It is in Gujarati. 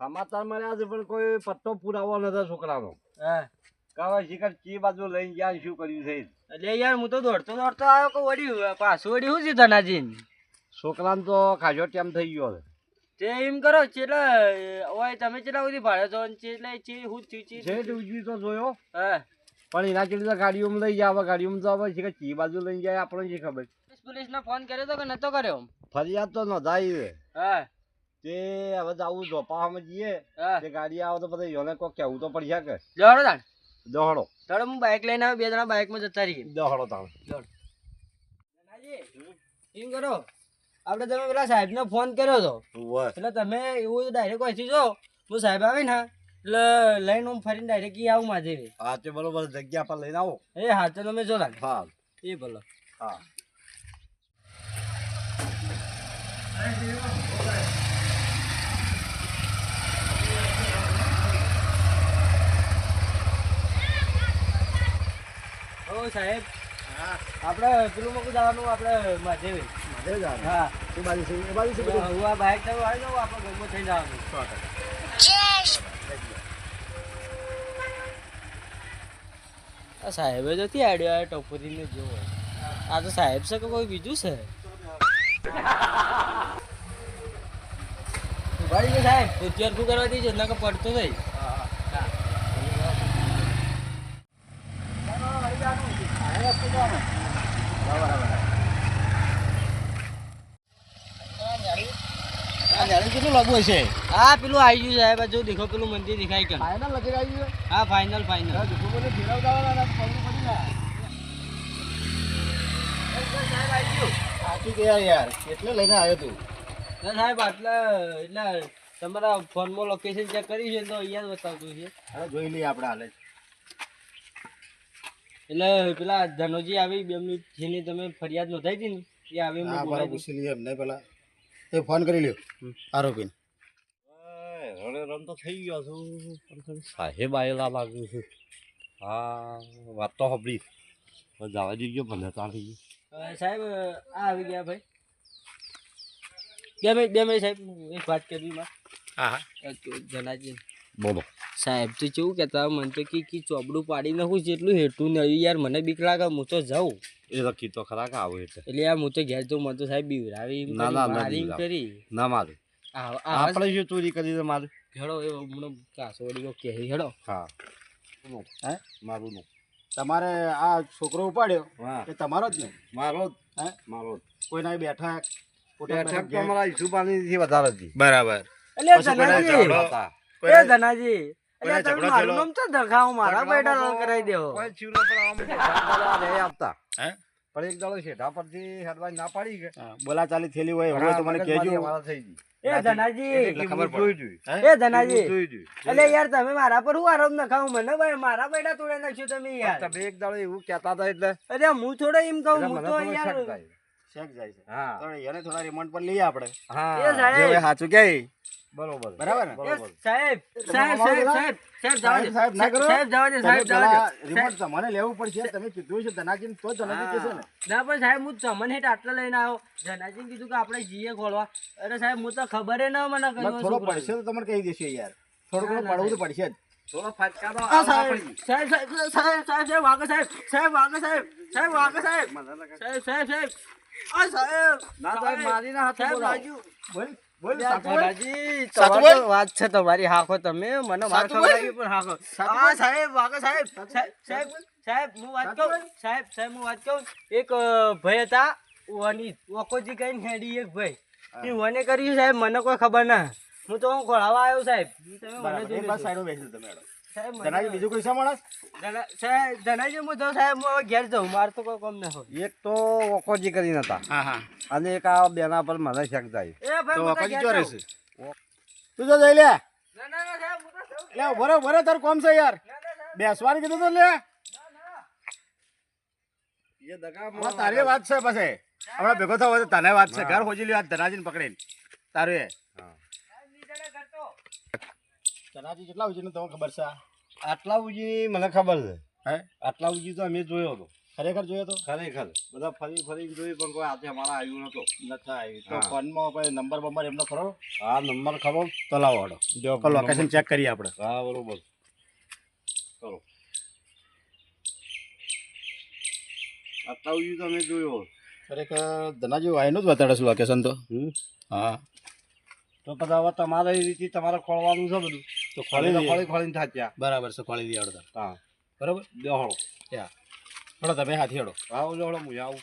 સમાચાર મળ્યા છે પણ કોઈ પત્તો પુરાવો નતો છોકરાનો. હા? કાવા શિખર ચી બાજુ લઈ ગયા શું કર્યું છે? એટલે યાર હું તો દોડતો દોડતો આવ્યો કે વળી પાછું વળી શું છે ધનાજી? છોકરાને તો ખાજો ટાઈમ થઈ ગયો છે. તે એમ કરો ચેલા ઓય તમે ચેલા સુધી ભાડે છો ચેલા ચે હું ચી ચી. શેઠ ઉજવી તો જોયો. હા? પણ એના ચેલી તો ગાડીઓમાં લઈ જાય ગાડીઓમાં તો હવે શિખર ચી બાજુ લઈ જાય આપણને શી ખબર? પોલીસને ફોન કર્યો તો કે નતો કર્યો? ફરિયાદ તો નોંધાઈ હા? તે હવે તો આવું જોપામાં જઈએ. તે ગાડી આવે તો પછી યોને કોઈ કહેવું તો પડી કે જોડો તાણ. દોડો. ચાલો હું બાઇક લઈને આવ્યો બે જણા બાઇકમાં જતા રહીએ. દોડો તાણ. ધનાજી, એમ કરો. આપણે તમે પેલા સાહેબને ફોન કર્યો હતો એટલે તમે એવું ડાયરેક્ટ અહીંથી જો હું સાહેબ આવે ને એટલે લઈને હું ફરીને ડાયરેક્ટ આવું માજે હા તે બરોબર જગ્યા પર લઈને આવો. એ હા તો તમે જો. હા. એ ભલે. હા. સાહેબ? આપણે પેલું મૂકું જવાનું આપણે માધેવી હા. એ બાજુ છે? એ બાજુ છે બધું? હું આ બાઇક તમે આવી જાઉં આપણે ગમો થઈ જવાનું. આ સાહેબે જતી આડ્યો આ ટપોરીને જોવો આ તો સાહેબ છે કે કોઈ બીજું છે? ગયો સાહેબ અત્યાર શું કરવા દઈજો ના કે પડતો નહીં. કેટલું લાગુ છે હા પેલું આવી ગયું સાહેબ જો દેખો પેલું મંદિર દેખાય કે ફાઇનલ લખી આવી હા ફાઇનલ ફાઇનલ બધું ફેરવતા ને પડી જાય. સાચું યાર કેટલે લઈને આવ્યો તું. ના સાહેબ આટલા એટલે તમારા ફોનમાં લોકેશન ચેક કરી છે તો અહીંયા જ બતાવતું છે. જોઈ લઈએ આપણે હાલે. એટલે પેલા ધનોજી આવી બે મિનિટ જેની તમે ફરિયાદ નોંધાઈ હતી ને એ આવી હા બરાબર પૂછી લઈએ એમને પેલા. એ ફોન કરી લ્યો આરોપીને. રડે રમ તો થઈ ગયો છું. પણ થોડી સાહેબ આવેલા લાગ્યું છે. હા વાત તો સાંભળી. હવે જવા ગયો ભલે ગયું. અ, સાહેબ આ આવી ગયા ભાઈ. બે મિનિટ બે મિનિટ સાહેબ એક વાત કરવી માં. હા હા. જનાજી બોલો. સાહેબ તો કેવું કહેતા મને તો કે કી ચોપડું પાડી નાખું જેટલું હેઠું નહીં યાર મને બીક લાગે હું તો જાઉં. એ લખી તો ખરા કે આવું એટલે એટલે યાર હું તો ઘેર જઉં મને તો સાહેબ બીવરાવી ના, ના, ના. કરી. ના મારું. આપણે શું ચોરી કરી છે મારું? હેડો એ હમણાં કાસો વળી કહે હેડો. હા. હે? મારું નું. તમારે આ છોકરો ઉપાડ્યો? હા. એ તમારો જ ને? મારો જ. હે? મારો જ. કોઈના બેઠા બેઠક તો અમારા ઈસુબાની વધારે હતી. બરાબર. એટલે એ ધનાજી મારું નામ મારા બેટા કરાવી દેવો. કોઈ પર આમ શેઠા નહીં આપતા હે? પણ એક દાડો શેઠા પરથી હેડવાની ના પાડી કે. હા, બોલાચાલી થયેલી હોય હોય તો મને કહેજો. અમારા થઈ ગઈ. એ ધનાજી ખબર હું જોઈ જોઈ હે? એ ધનાજી જોઈ જોઈ. એટલે યાર તમે મારા પર શું આરોપ નખાવો? મને ભાઈ મારા બેટા તોડે નાખ્યું તમે યાર. તમે એક દાડો એવું કહેતા હતા એટલે અરે હું થોડો એમ કહું હું તો યાર શેક જાય. છે. હા. એને થોડા રિમાન્ડ પર લઈએ આપણે. હા. સાહેબ. સાચું કે. બરોબર. બરાબર સાહેબ. સાહેબ સાહેબ સાહેબ સાહેબ જવા દે. સાહેબ, ના કરો. સાહેબ જવા દે સાહેબ જવા દે. રિમોટ તમારે લેવું પડશે. તમે કીધું છે ધનાજીને તો ધનાજી કહેશે ને. ના પણ સાહેબ હું તમને હેઠ આટલા લઈને આવ્યો. જનાજી કીધું કે આપણે જઈએ ખોલવા અરે સાહેબ હું તો ખબર ન મને ના, થોડો પડશે તો તમને કહી દેશે યાર. થોડું ઘણું પડવું તો પડશે જ. સાહેબ સાહેબ સાહેબ સાહેબ સાહેબ સાહેબ વાગે સાહેબ સાહેબ વાગે સાહેબ સાહેબ વાગે સાહેબ. સાહેબ સાહેબ સાહેબ. આ સાહેબ. ના સાહેબ મારી ના હાથે સાહેબ બોલ. બોલ વાત છે તમારી હાખો તમે મને માર ખવડાવી પણ હાખો. સાચું સાહેબ વાગે સાહેબ. સાહેબ સાહેબ સાહેબ હું વાત કહું? સાહેબ સાહેબ હું વાત કહું? એક ભાઈ હતા ઓની ઓકોજી કઈ હેડી એક ભાઈ. એ ઓને કર્યું સાહેબ મને કોઈ ખબર ના. હું તો હું ખોળાવા આવ્યો સાહેબ. તમે મને બરાબર, જોઈ એ બસ લેજો. બેસી તમે સાહેબ મને- ધનાજી બીજું કોઈ છે માણસ ધના- સાહેબ ધનાજી હું જાઉં સાહેબ હું ઘેર જાઉં મારે તો કોઈ કામ ના હોય. એક તો ઓકોજી કરીને હતા હા હા. અને એક આ બેના પર મને શક થાય. તો હું તો પછી ઘેર જો જાઉં. રહેશે? તું જો જઈ લે. ના ના ના સાહેબ હું તો જાઉં. લે ઊભો રહે, ઊભો કોમ છે યાર. ના ના કીધું તો લે. તારી વાત છે પછી. હમણાં ભેગો થવો તને વાત છે. ઘર હોજી લ્યો આ ધનાજીને પકડીને. તારું એ. ધનાજી કેટલા ઉજીને તમને ખબર છે આટલા ઉજી મને ખબર છે. હે? આટલા ઉજી તો અમે જોયો હતો ખરેખર જોયો તો? ખરેખર. બધા ફરી ફરી જોઈ પણ કોઈ આજે અમારા આવ્યું નતો નથી આવ્યું. તો ફોનમાં પછી નંબર બંબર એમનો ખરો? આ નંબર ખરો. તો લાવો હડો જો લોકેશન ચેક કરીએ આપણે. હા બરોબર. કરો તો અમે જોયો. ખરેખર ધનાજી વાયનું જ બતાડે છે લોકેશન તો. હા. તો બધા હવે તમારે એ રીતે તમારે ખોળવાનું છે બધું. તો ખોળી ખોળી ખોળીને થાચ્યા. બરાબર છે ખોળી દે હા. બરાબર? દેહળો હળો તમે હાથી હળો આવો જો હળો હું આવું